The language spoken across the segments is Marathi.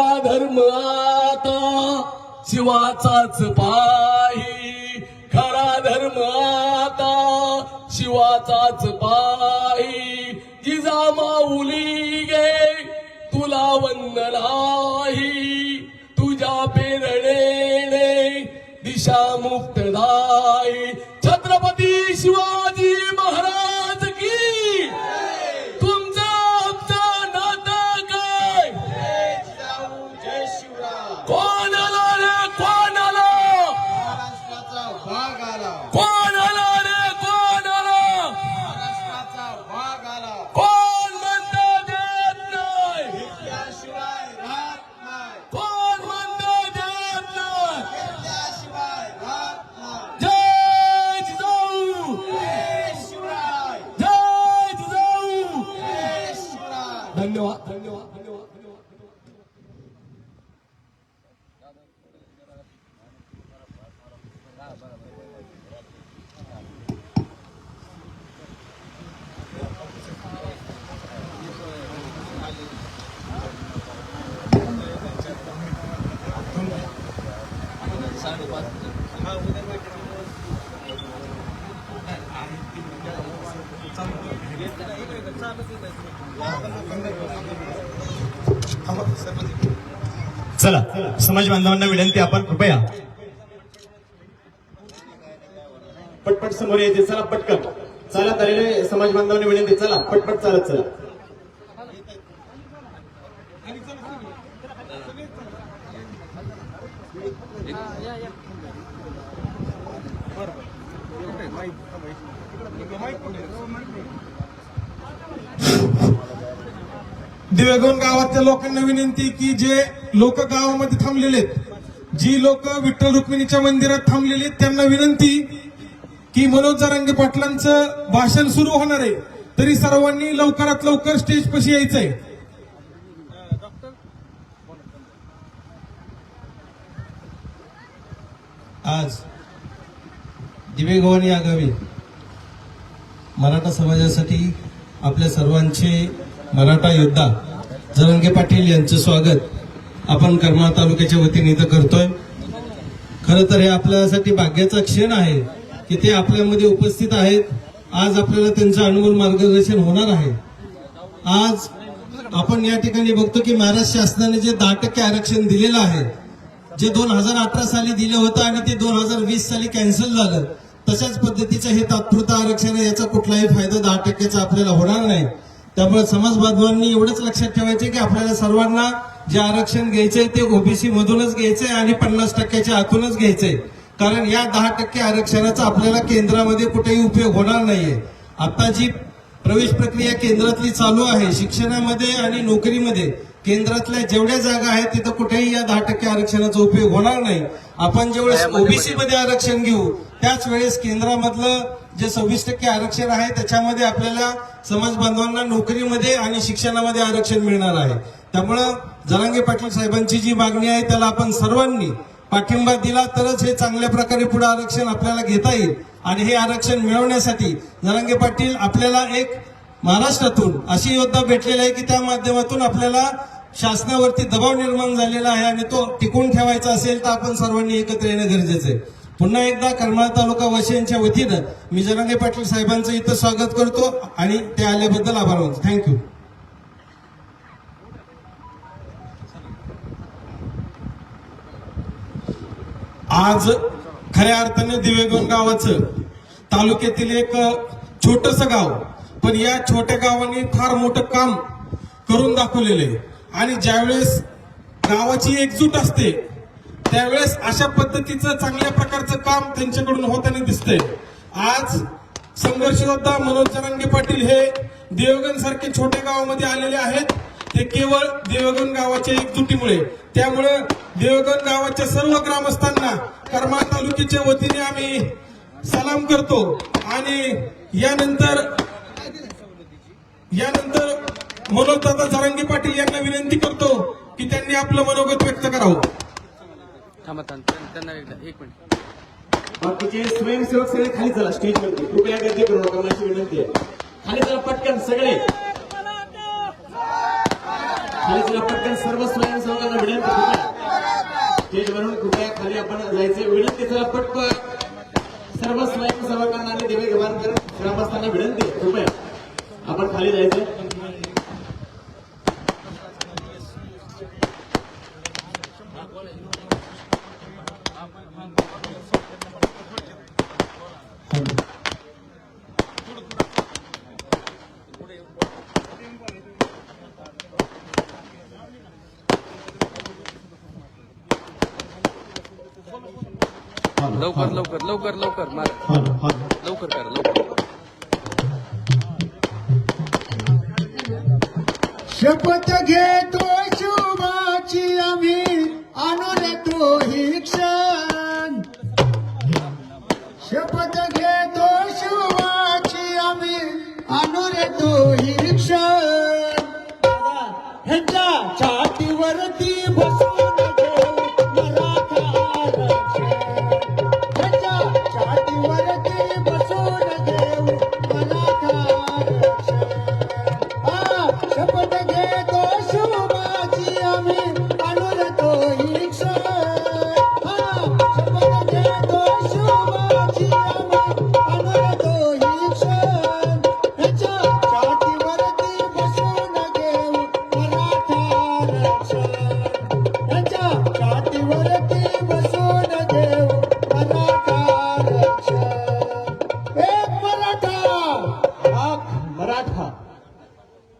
खरा धर्म आता शिवाचाच पाही. खरा धर्म आता शिवाचाच पाही. जिजा माऊली गे तुला वंदनाही तुझ्या पेरणेने दिशा मुक्तदाई छत्रपती शिवाजी महाराज की तुमचं आमचं नातं काय जय शिवराम कोण आला रे कोण आला महाराष्ट्राचा वाघ आला कोण आला रे कोण आला महाराष्ट्राचा वाघ आला कोण म्हणतं देत नाही त्याशिवाय राहत नाही कोण म्हणतं देत नाही त्याशिवाय राहत नाही जय जिजाऊ जय शिवराय जय जिजाऊ जय शिवराय धन्यवाद धन्यवाद धन्यवाद धन्यवाद चला समाज बांधवांना विनंती आपण कृपया. पटपट समोर यायचे चला पटकन. चला आलेले समाज बांधवांना विनंती चला पटपट चालत चला. दिवेगोन गावातल्या लोकांना विनंती की जे लोक गावामध्ये थांबलेले आहेत जी लोक विठ्ठल रुक्मिणीच्या मंदिरात थांबलेली आहेत त्यांना विनंती की मनोज जारांगे पाटलांचं भाषण सुरू होणार आहे. तरी सर्वांनी लवकरात लवकर स्टेज पशी यायचंय. आज दिवेगवानी आगावी मराठा समाजासाठी आपल्या सर्वांचे मराठा योद्धा जरंगे पाटील यांचं स्वागत आपण करमाळ तालुक्याच्या वतीने इथं करतोय. खरं तर हे आपल्यासाठी भाग्याचा क्षण आहे की ते आपल्यामध्ये उपस्थित आहेत. आज आपल्याला त्यांचं अनुभव मार्गदर्शन होणार आहे. आज आपण या ठिकाणी बघतो की महाराष्ट्र शासनाने जे दहा टक्के आरक्षण दिलेलं आहे जे दोन हजार अठरा साली दिलं होतं आणि ते दोन हजार वीस साली कॅन्सल झालं तशाच पद्धतीचं हे तात्पुरतं आरक्षण आहे याचा कुठलाही फायदा दहा टक्क्याचा आपल्याला होणार नाही. त्यामुळे समाज बांधवांनी एवढंच लक्षात ठेवायचे की आपल्याला सर्वांना जे आरक्षण घ्यायचंय ते ओबीसी मधूनच घ्यायचंय आणि पन्नास टक्क्याच्या आतूनच घ्यायचंय. कारण या दहा टक्के आरक्षणाचा आपल्याला केंद्रामध्ये कुठेही उपयोग होणार नाहीये. आता जी प्रवेश प्रक्रिया केंद्रातली चालू आहे शिक्षणामध्ये आणि नोकरीमध्ये केंद्रातल्या जेवढ्या जागा आहेत तिथं कुठेही या दहा टक्के आरक्षणाचा उपयोग होणार नाही. आपण ज्यावेळेस ओबीसी मध्ये आरक्षण घेऊ त्याच वेळेस केंद्रामधलं जे सव्वीस टक्के आरक्षण आहे त्याच्यामध्ये आपल्याला समाज बांधवांना नोकरीमध्ये आणि शिक्षणामध्ये आरक्षण मिळणार आहे. त्यामुळं जरांगे पाटील साहेबांची जी मागणी आहे त्याला आपण सर्वांनी पाठिंबा दिला तरच हे चांगल्या प्रकारे पुढे आरक्षण आपल्याला घेता येईल. आणि हे आरक्षण मिळवण्यासाठी जरांगे पाटील आपल्याला एक महाराष्ट्रातून अशी योद्धा भेटलेला आहे की त्या माध्यमातून आपल्याला शासनावरती दबाव निर्माण झालेला आहे आणि तो टिकून ठेवायचा असेल तर आपण सर्वांनी एकत्र येणं गरजेचं आहे. पुन्हा एकदा करमाळा तालुका वशी यांच्या वतीनं मी जरांगे पाटील साहेबांचं इथं स्वागत करतो आणि ते आल्याबद्दल आभार मानतो. थँक्यू आज खऱ्या अर्थाने दिवेगोन गावाचं तालुक्यातील एक छोटस गाव पण या छोट्या गावाने फार मोठं काम करून दाखवलेलं आहे. आणि ज्यावेळेस गावाची एकजूट असते त्यावेळेस अशा पद्धतीचं चांगल्या प्रकारचं काम त्यांच्याकडून होताना दिसतंय. आज संघर्ष योद्धा मनोज जरांगे पाटील हे देवगण सारखे छोट्या गावामध्ये आलेले आहेत. ते केवळ देवगण गावाच्या एकजुटीमुळे. त्यामुळे देवगण गावाच्या सर्व ग्रामस्थांना करमाळ तालुक्याच्या वतीने आम्ही सलाम करतो. आणि यानंतर यानंतर मनोजदादा जरांगे पाटील यांना विनंती करतो की त्यांनी आपलं मनोगत व्यक्त करावं. थांबा थांबा. त्यांना एकदा एक मिनिट. बाकीचे स्वयंसेवक सगळे खाली चला स्टेजवरती कृपया गर्दी करू नका माझी विनंती आहे. खाली चला पटकन सगळे. खाली चला पटकन सर्व स्वयंसेवकांना विनंती स्टेजवरून कृपया खाली आपण जायचे. विनंती चला पटपट. सर्व स्वयंसेवकांना आणि दिवे गवानकर ग्रामस्थांना विनंती आहे, कृपया. आपण खाली जायचं. लवकर लवकर लवकर लवकर मार. हॉल हॉल लवकर करा लवकर. शपथ घेतो शुभाची आम्ही. आणून तो ही क्षण.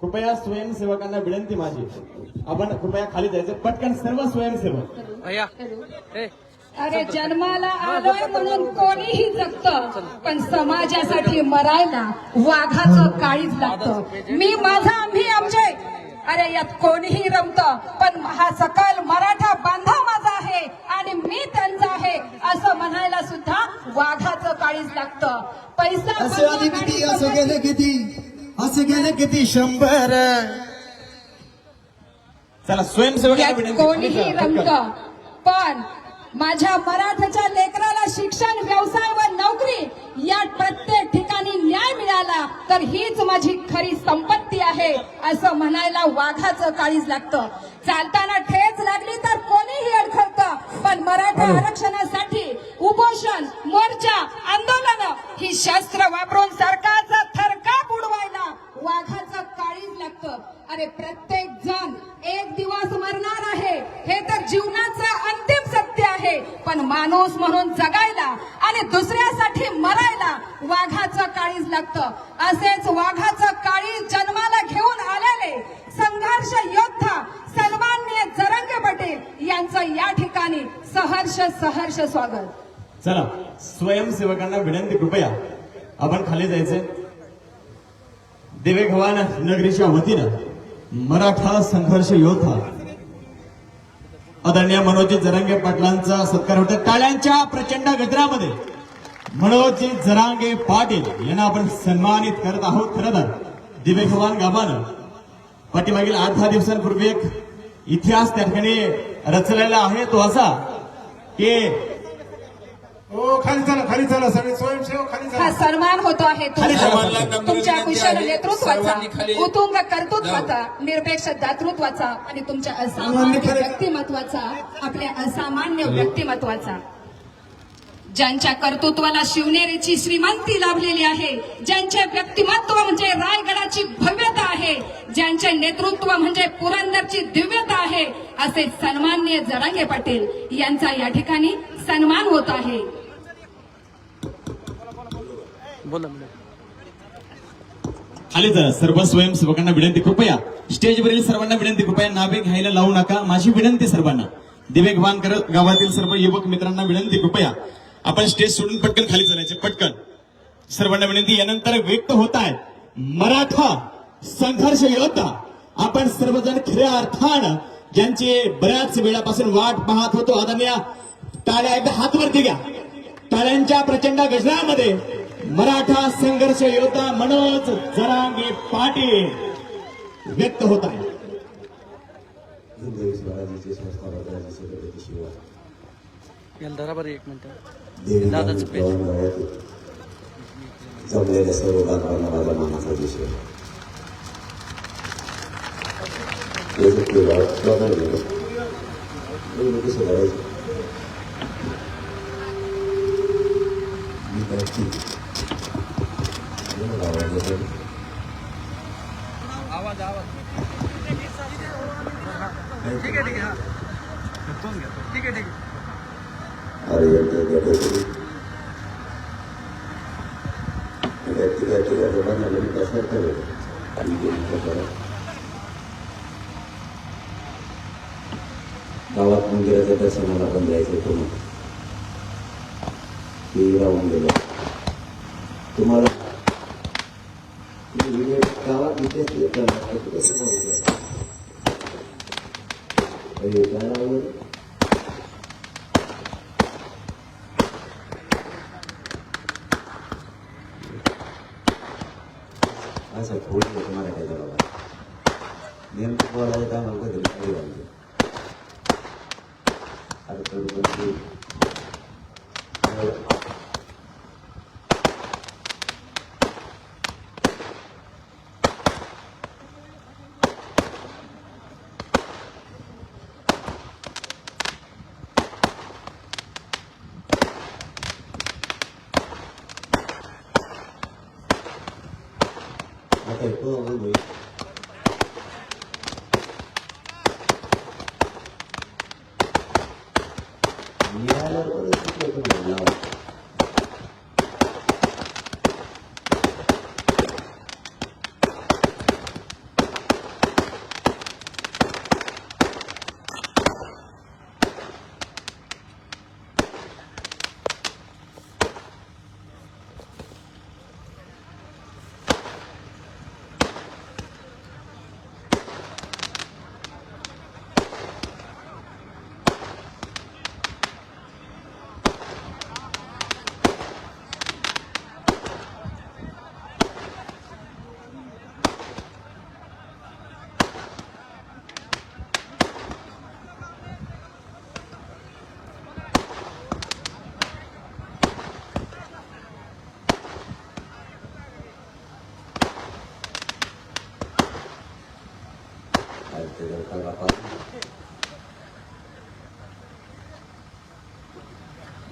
कृपया स्वयंसेवकांना विनंती माझी. आपण कृपया खाली जायचं. पटकन सर्व स्वयंसेवक. अरे जन्माला आलोय म्हणून कोणीही जगत पण समाजासाठी मरायला वाघाचं काळीच लागतं. मी माझा आम्ही आमचे. अरे यात कोणीही रमत पण हा सकल मराठा बांधा माझा आहे आणि मी त्यांचा आहे. असं म्हणायला सुद्धा वाघाचं काळीच लागतं. पैसा असं गेले किती असं गेले किती शंभर. चला यात कोणीही रमत पटकन. पण माझ्या मराठाच्या लेकराला शिक्षण व्यवसाय व नोकरी या प्रत्येक ठिकाणी न्याय मिळाला तर हीच माझी खरी संपत्ती आहे असं म्हणायला वाघाचं काळीज लागतं. चालताना ठेच लागली तर कोणीही अडखळत पण मराठा आरक्षणासाठी उपोषण मोर्चा आंदोलन ही शस्त्र वापरून सरकारचा वाघाचं काळीज लागतं. अरे प्रत्येक जण एक दिवस मरणार आहे. हे तर जीवनाचं अंतिम सत्य आहे. पण माणूस म्हणून जगायला आणि दुसऱ्यासाठी मरायला वाघाचं काळीज लागतं. असेच वाघाचं काळीज जन्माला घेऊन आलेले संघर्ष योद्धा सन्मान्य जरंगे पटेल यांचं या ठिकाणी सहर्ष सहर्ष स्वागत. चला स्वयंसेवकांना विनंती कृपया. आपण खाली जायचंय. दिवे नगरीच्या वतीनं मराठा संघर्ष योद्धा आदरणीय मनोजी जरांगे पाटलांचा सत्कार होता टाळ्यांच्या प्रचंड गजरामध्ये मनोजी जरांगे पाटील यांना आपण सन्मानित करत आहोत. खरं तर दिवे गावानं पाठीमागील आठ दहा दिवसांपूर्वी एक इतिहास त्या ठिकाणी रचलेला आहे. तो असा की हो खाली चला खाली चला सगळे स्वयंसेवक खाली हा चला सन्मान होतो आहे खाली चला. तुमच्या कुशल नेतृत्वाचा उतुंग कर्तृत्वाचा निरपेक्ष दातृत्वाचा आणि तुमच्या असामान्य व्यक्तिमत्वाचा आपल्या असामान्य व्यक्तिमत्वाचा. ज्यांच्या कर्तृत्वाला शिवनेरीची श्रीमंती लाभलेली आहे ज्यांचे व्यक्तिमत्व म्हणजे रायगडाची भव्यता आहे ज्यांचे नेतृत्व म्हणजे पुरंदरची दिव्यता आहे असे सन्मान्य जरांगे पाटील यांचा या ठिकाणी सन्मान होत आहे. बोला खाली जा सर्व स्वयंसेवकांना विनंती कृपया. स्टेजवरील सर्वांना विनंती कृपया नावे घ्यायला लावू नका. माझी विनंती सर्वांना. दिवेक वानकर गावातील सर्व युवक मित्रांना विनंती कृपया. आपण स्टेज सोडून पटकन खाली चालायचे पटकन. सर्वांना विनंती यानंतर व्यक्त होत आहे मराठा संघर्ष योद्धा. आपण सर्वजण खऱ्या अर्थानं ज्यांची बऱ्याच वेळापासून वाट पाहत होतो आदरणीय टाळ्या एकदा हातवरती घ्या. टाळ्यांच्या प्रचंड गजरामध्ये मराठा संघर्ष योद्धा मनोज जरांगे पाटील व्यक्त होत आहे जमलेल्या सर्व बांधवांना मानाचा विषय. मी त्याची गावाबद्दल अरे आहे ठीक आहे ठीक आहे घरी कसं आणि गावात मंदिराच्या दर्शनाला पण जायचं तुम्ही ते राहून गेलं तुम्हाला गावात इथेच येत नाही, तर कसं बघितलं अरे, काय राहिलं? असं थोडी होतं मराठ्याच्या बाबा नेमकं बोलायचं काय मला कधी काही वाटलं अरे थोडी गोष्टी आता इथं आम्ही बोलू. मिळाल्यावर परत तिकडे पण बोलणार. काय ते जर का बापा.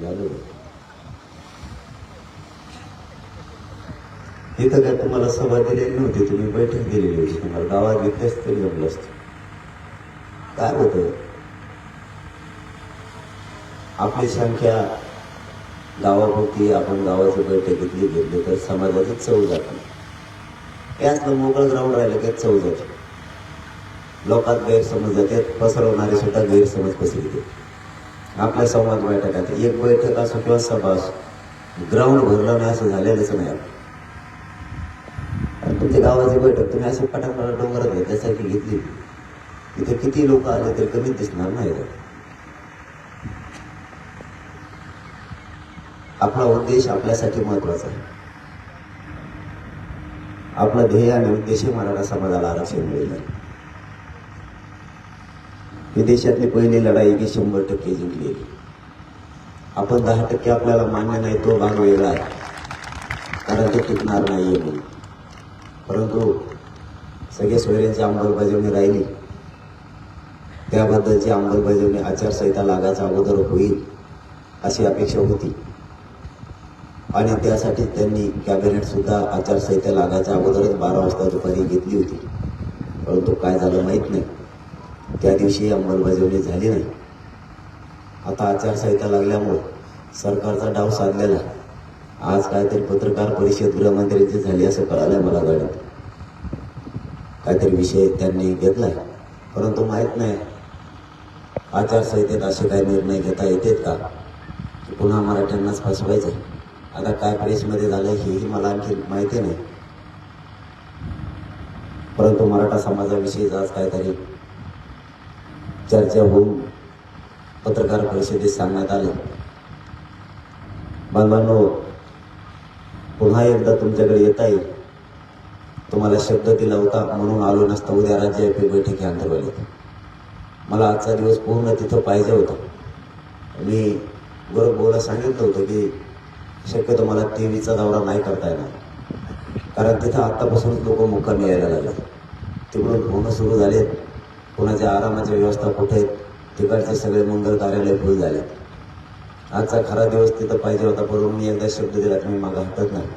झालं. इथं काय तुम्हाला सभा दिलेली नव्हती तुम्ही बैठक दिलेली होती. तुम्हाला गावात घेतल्यास तरी जमलं असतं. काय होतं? आपली संख्या गावाभोवती आपण गावाची बैठक घेतली घेतली तर समाजाची चव जात. नाही त्याच मोकळं ग्राउंड राहिलं की चव जाते. लोकात गैरसमज जाते पसरवणारे सुद्धा गैरसमज पसरते आपल्या संवाद बैठकात एक बैठक असो किंवा सभा असो ग्राउंड भरलं नाही असं झालेलंच नाही. आपण. गावाची बैठक तुम्ही अशी पटापटा डोंगरात घेतल्यासारखी घेतली तिथे किती लोक आले तरी कमीच दिसणार नाही आपला उद्देश आपल्यासाठी महत्त्वाचा आहे. आपला ध्येय आणि उद्देश मराठा समाजाला आरक्षण मिळेल. ही देशातली पहिली लढाई ही शंभर टक्के जिंकली. आपण दहा टक्के आपल्याला मान्य नाही तो भाग वेगळा आहे. कारण तो टिकणार नाहीये म्हणून. परंतु सगळ्या सोयऱ्यांची अंमलबजावणी राहिली. त्याबद्दलची अंमलबजावणी आचारसंहिता लागायच्या अगोदर होईल अशी अपेक्षा होती. आणि त्यासाठी त्यांनी कॅबिनेटसुद्धा आचारसंहिता लागायच्या अगोदरच बारा वाजता दुपारी घेतली होती. परंतु काय झालं माहीत नाही. त्या दिवशी अंमलबजावणी झाली नाही. आता आचारसंहिता लागल्यामुळं सरकारचा डाव साधलेला आहे. आज काहीतरी पत्रकार परिषद गृहमंत्र्यांची झाली असं कळालंय मला गाडीत. काहीतरी विषय त्यांनी घेतलाय परंतु माहीत नाही. आचारसंहितेत असे काही निर्णय घेता येतात का? की पुन्हा मराठ्यांनाच फसवायचं आता काय प्रेसमध्ये झालं हेही मला आणखी माहिती नाही. परंतु मराठा समाजाविषयीच आज काहीतरी चर्चा होऊन पत्रकार परिषदेत सांगण्यात आले बांधवांनो पुन्हा एकदा तुमच्याकडे येता येईल. तुम्हाला शब्द दिला होता म्हणून आलो नसता उद्या राज्यव्यापी बैठकी अंतर्वालीत मला आजचा दिवस पूर्ण तिथं पाहिजे होता. मी बरोबर बोला सांगितलं होतं की शक्यतो मला टीव्हीचा दौरा नाही करता येणार. कारण तिथं आत्तापासूनच लोक मुक्कामी यायला लागले तिकडून होणं सुरू झालेत. कोणाच्या आरामाची व्यवस्था कुठे आहेत? तिकडचे सगळे मंगल कार्यालय फुल झाले आजचा खरा दिवस तिथं पाहिजे होता परंतु मी एकदा शब्द दिला की मी मागं हटत नाही.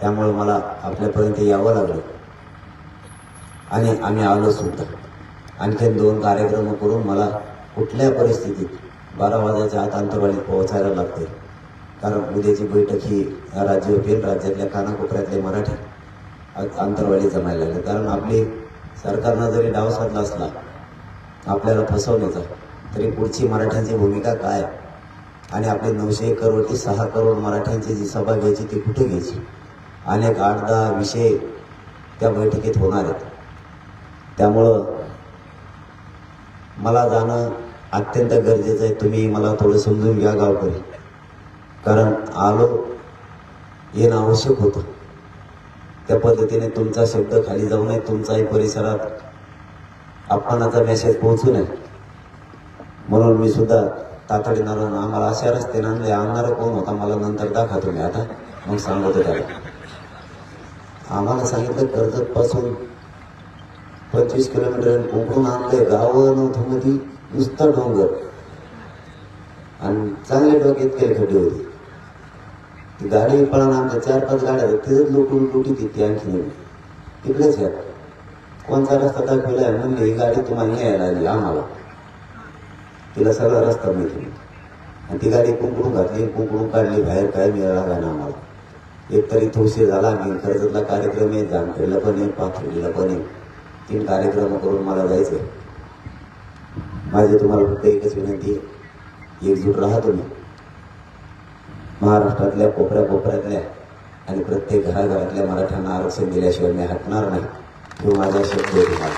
त्यामुळं मला आपल्यापर्यंत यावं लागलं. आणि आम्ही आलो सुद्धा. आणखीन दोन कार्यक्रम करून मला कुठल्या परिस्थितीत बारा वाजायच्या आत अंतरवालीत पोहोचायला लागते. कारण उद्याची बैठक ही राज्य होईल राज्यातल्या कानाकोपऱ्यातले मराठी आ- अंतरवाली जमायला लागले. कारण आपली सरकारनं जरी डाव साधला असला आपल्याला फसवण्याचा तरी पुढची मराठ्यांची भूमिका काय? आणि आपले नऊशे एक करोड ते सहा करोड मराठ्यांची जी सभा घ्यायची ती कुठे घ्यायची? अनेक आठ दहा विषय त्या बैठकीत होणार आहेत. त्यामुळं मला जाणं अत्यंत गरजेचं आहे. तुम्ही मला थोडं समजून घ्या गावकरी. कारण आलो येणं आवश्यक होतं. त्या पद्धतीने तुमचा शब्द खाली जाऊ नये तुमचाही परिसरात अपमानाचा मेसेज पोहोचू नये म्हणून मी सुद्धा तातडीनं आम्हाला अशा रस्त्याने आणले आणणारा कोण होता मला नंतर दाखवा तुम्ही आता. मग सांगत होता आम्हाला सांगितलं कर्जतपासून पंचवीस किलोमीटर कोकणून आणले गावं नव्हतं मध्ये नुसतं डोंगर. आणि चांगले डोक्यात केले खड्डे होते. ती गाडी पळाना आमच्या चार पाच गाड्या आहेत लुटून लुटी तिथे आणखी नाही तिकडेच या. कोणचा रस्ता दाखवलाय? म्हणले ही गाडी तुम्हाला न्यायला आली आम्हाला. तिला सगळा रस्ता माहिती आणि ती गाडी कुंकडून घातली कुंकडून काढली बाहेर काय मिळाला काय ना आम्हाला. एक तरी थोसे झाला मी कर्जतला कार्यक्रम आहे जामखेडला पण आहे पाथर्डीला पण आहे. तीन कार्यक्रम करून मला जायचं आहे माझी तुम्हाला फक्त एकच विनंती आहे. एकजूट राहा तुम्ही. महाराष्ट्रातल्या कोपऱ्या कोपऱ्यातल्या आणि प्रत्येक घराघरातल्या मराठ्यांना आरक्षण दिल्याशिवाय मी हटणार नाही. तो माझा शब्द आहे.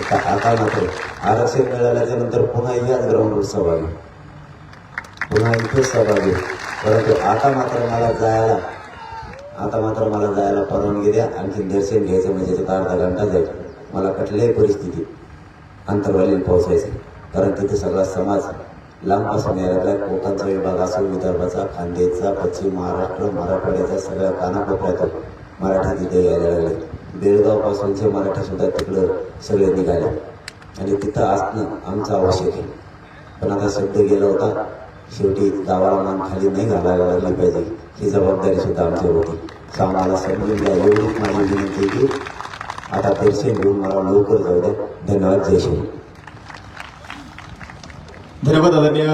आता आता मात्र आरक्षण मिळाल्याच्या नंतर पुन्हा याच ग्राउंडवर सहभागी पुन्हा इथेच सहभागी परंतु आता मात्र मला जायला आता मात्र मला जायला परवानगी द्या. आणखी दर्शन घ्यायचं म्हणजे त्याचा अर्धा घंटा जाईल. मला कुठल्याही परिस्थिती अंतर्वालीन पोहोचायचं कारण तिथे सगळा समाज लांबपासून यायला कोकणचा विभाग असो विदर्भाचा खांदेचा पश्चिम महाराष्ट्र मराठवाड्याचा सगळ्या कानाकोपऱ्यातून मराठा तिथे यायला लागले. बेळगावपासूनचे मराठा सुद्धा तिकडं सगळे निघाले. आणि तिथं असणं आमचं आवश्यक आहे पण आता शब्द गेला होता. शेवटी गावाला मान खाली नाही घालायला लागली पाहिजे. ही जबाबदारी सुद्धा आमची होती. सो आम्हाला समजून द्या एवढीच माझी विनंती की आता दर्शन घेऊन मला लवकर जाऊ द्या. धन्यवाद. जय श्री धन्यवाद आदरणीय